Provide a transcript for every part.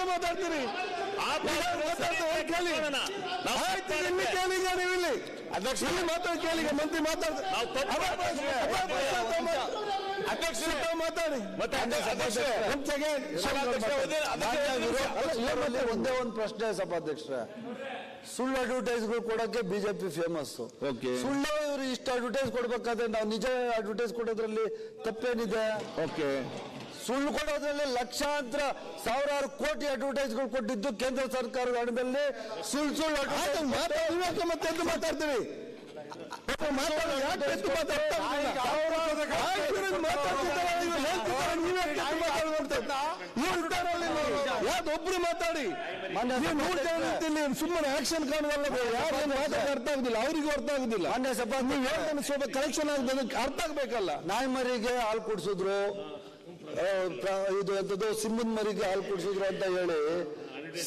ಯಾಕೆ ಮಾತಾಡ್ತೀರಿ? ಕೇಳಿ. ಇಲ್ಲಿ? ಅಧ್ಯಕ್ಷ ಮಾತಾಡಿ ಕೇಳಿ ಮಂತ್ರಿ ಮಾತಾಡ್ತಾರೆ ನಾವು ತಪ್ಪು ಅಧ್ಯಕ್ಷ ಮಾತಾಡಿ ಮತ್ತೆ ಅಧ್ಯಕ್ಷ ಒಂದ್ ಒಂದೇ- ಪ್ರಶ್ನೆ ಸಭಾಧ್ಯಕ್ಷರೇ ಸುಳ್ಳು ಅಡ್ವರ್ಟೈಸ್ಗಳು ಕೊಡಕ್ಕೆ ಬಿಜೆಪಿ ಫೇಮಸ್. ಸುಳ್ಳು ಇವರು ಇಷ್ಟು ಅಡ್ವರ್ಟೈಸ್ ಕೊಡ್ಬೇಕಾದ್ರೆ ನಾವು ನಿಜ ಅಡ್ವರ್ಟೈಸ್ ಕೊಡೋದ್ರಲ್ಲಿ ತಪ್ಪೇನಿದೆ? ಓಕೆ ಸುಳ್ಳು ಕೊಡೋದ್ರಲ್ಲಿ ಲಕ್ಷಾಂತರ ಸಾವಿರಾರು ಕೋಟಿ ಅಡ್ವರ್ಟೈಸ್ಗಳು ಕೊಟ್ಟಿದ್ದು ಕೇಂದ್ರ ಸರ್ಕಾರದ ಹಣದಲ್ಲಿ. ಸುಳ್ಳು ಸುಳ್ಳು ಮಾತಾಡ್ತೀವಿ. ಒಬ್ರು ಮಾತಾಡಿ ನೂರು ಜನ. ಸುಮ್ಮನೆ ಆಕ್ಷನ್ ಕಾಣುವಲ್ಲ ಯಾರು ಮಾತಾಡಿ ಅರ್ಥ ಆಗುದಿಲ್ಲ ಅವ್ರಿಗೂ ಅರ್ಥ ಆಗುದಿಲ್ಲ ನೀವು ಹೇಳ್ತಾನೆ ಸ್ವಲ್ಪ ಕಲೆಕ್ಷನ್ ಆಗುದು ಅರ್ಥ ಆಗ್ಬೇಕಲ್ಲ ನಾಯಿ ಮರಿಗೆ ಹಾಲು ಕುಡಿಸಿದ್ರು ಇದು ಎಂತದ್ದು ಸಿಂಹದ ಮರಿಗೆ ಹಾಲು ಕುಡಿಸಿದ್ರು ಅಂತ ಹೇಳಿ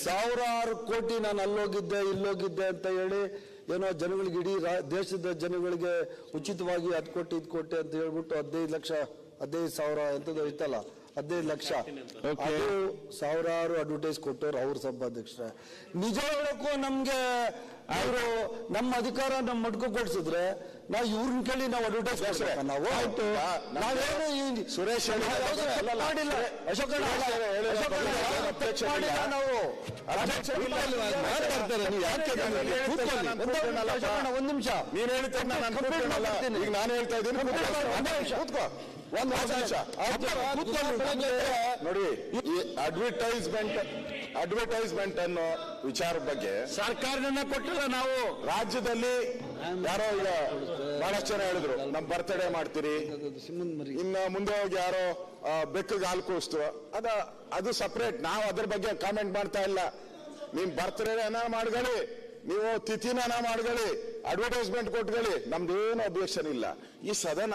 ಸಾವಿರಾರು ಕೋಟಿ ನಾನು ಅಲ್ಲೋಗಿದ್ದೆ ಇಲ್ಲೋಗಿದ್ದೆ ಅಂತ ಹೇಳಿ ಏನೋ ಜನಗಳಿಗೆ ಇಡೀ ರಾ- ದೇಶದ ಜನಗಳಿಗೆ ಉಚಿತವಾಗಿ ಅದು ಕೊಟ್ಟು ಇದು ಕೊಟ್ಟೆ ಅಂತ ಹೇಳ್ಬಿಟ್ಟು ಹದಿನೈದು ಲಕ್ಷ ಹದಿನೈದು ಸಾವಿರ ಎಂಥದ್ದು ಇತ್ತಲ್ಲ ಹದಿನೈದು ಲಕ್ಷ. ಅದು ಸಾವಿರಾರು ಅಡ್ವರ್ಟೈಸ್ ಕೊಟ್ಟವ್ರು ಅವ್ರ ಸಭಾಧ್ಯಕ್ಷರ. ನಿಜ ಹೇಳಕ್ಕೂ ನಮ್ಗೆ ಅವರು ನಮ್ಮ ಅಧಿಕಾರ ನಮ್ಮ ಮಡ್ಕೊ ಕೊಡ್ಸಿದ್ರೆ ನಾವು ಇವ್ರನ್ನ ಕೇಳಿ ನಾವು ಅಡ್ವರ್ಟೈಸ್ ಕೊಡ್ಬೇಕಾ ನಾವು ಆಯ್ತು. ನಾವೇನು ಈ ಸುರೇಶ್ ಮಾಡಿಲ್ಲ. ಅಶೋಕ ಮಾಡಿಲ್ಲ ನಾವು. ಒಂದು ನಿಮಿಷ, ನೀನ್ ಹೇಳ್ತೀನಿ. ಈಗ ನಾನು ಹೇಳ್ತಾ ಇದ್ದೀನಿ ಕೂತ್ಕೋ. ಒಂದು ನಿಮಿಷ. ನೋಡಿ ಅಡ್ವರ್ಟೈಸ್ಮೆಂಟ್ ಅಡ್ವರ್ಟೈಸ್ಮೆಂಟ್ ಅನ್ನೋ ವಿಚಾರ ಬಗ್ಗೆ ಸರ್ಕಾರದಿಂದ ಕೊಟ್ಟಿಲ್ಲ ನಾವು. ರಾಜ್ಯದಲ್ಲಿ ಯಾರೋ ಈಗ ಬಹಳಷ್ಟು ಜನ ಹೇಳಿದ್ರು ನಮ್ ಬರ್ತಡೇ ಮಾಡ್ತೀರಿ. ಇನ್ನ ಮುಂದೆ ಹೋಗಿ ಯಾರೋ ಬೆಕ್ಕು ಬೆಕ್ಕಗೆ ಹಾಲು ಕೂಸ್ತು ಅದ ಅದು ಸಪ್ರೇಟ್ ನಾವು ಅದ್ರ ಬಗ್ಗೆ ಕಾಮೆಂಟ್ ಮಾಡ್ತಾ ಇಲ್ಲ. ನಿಮ್ ಬರ್ತ್ಡೇ ಏನ ಮಾಡ್ಕೊಳ್ಳಿ. ನೀವು ತಿಥಿನ ಮಾಡ್ಕೊಳ್ಳಿ. ಅಡ್ವರ್ಟೈಸ್ಮೆಂಟ್ ಕೊಟ್ಕೊಳ್ಳಿ. ನಮ್ದೇನು ಅಬ್ಜೆಕ್ಷನ್ ಇಲ್ಲ. ಈ ಸದನ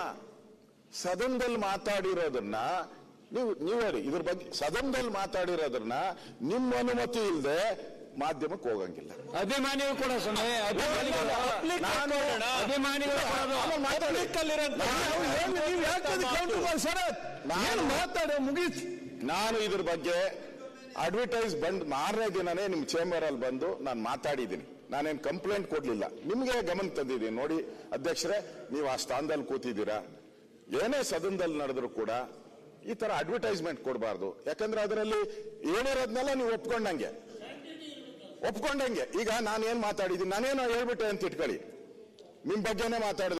ಸದನದಲ್ಲಿ ಮಾತಾಡಿರೋದನ್ನ ನೀವು ನೀವು ಹೇಳಿ ಇದ್ರ ಬಗ್ಗೆ ಸದನದಲ್ಲಿ ಮಾತಾಡಿರೋದನ್ನ ನಿಮ್ಮ ಅನುಮತಿ ಇಲ್ಲದೆ ಮಾಧ್ಯಮಕ್ಕೆ ಹೋಗಂಗಿಲ್ಲ. ಅಭಿಮಾನಿಗಳು ಕೂಡ ಸ್ವಾಮಿ ಅಭಿಮಾನಿಗಳು ಮುಗಿಸ್ ನಾನು ಇದ್ರ ಬಗ್ಗೆ ಅಡ್ವರ್ಟೈಸ್ ಬಂದ್ ಮಾರನೇ ದಿನನೇ ನಿಮ್ ಚೇಂಬರ್ ಅಲ್ಲಿ ಬಂದು ನಾನು ಮಾತಾಡಿದ್ದೀನಿ. ನಾನೇನು ಕಂಪ್ಲೇಂಟ್ ಕೊಡ್ಲಿಲ್ಲ. ನಿಮ್ಗೆ ಗಮನ ತಂದಿದ್ದೀನಿ. ನೋಡಿ ಅಧ್ಯಕ್ಷರೇ ನೀವು ಆ ಸ್ಥಾನದಲ್ಲಿ ಕೂತಿದ್ದೀರಾ? ಏನೇ ಸದನದಲ್ಲಿ ನಡೆದ್ರು ಕೂಡ ಈ ತರ ಅಡ್ವರ್ಟೈಸ್ಮೆಂಟ್ ಕೊಡಬಾರ್ದು. ಯಾಕಂದ್ರೆ ಅದರಲ್ಲಿ ಏನಿರೋದ್ನೆಲ್ಲ ನೀವು ಒಪ್ಕೊಂಡಂಗೆ. ಒಪ್ಕೊಂಡಂಗೆ. ಈಗ ನಾನು ಏನ್ ಮಾತಾಡಿದ್ದೀನಿ, ನಾನೇನೋ ಹೇಳ್ಬಿಟ್ಟೆ ಅಂತ ಇಟ್ಕೊಳ್ಳಿ. ನಿಮ್ ಬಗ್ಗೆನೇ ಮಾತಾಡಿದೆ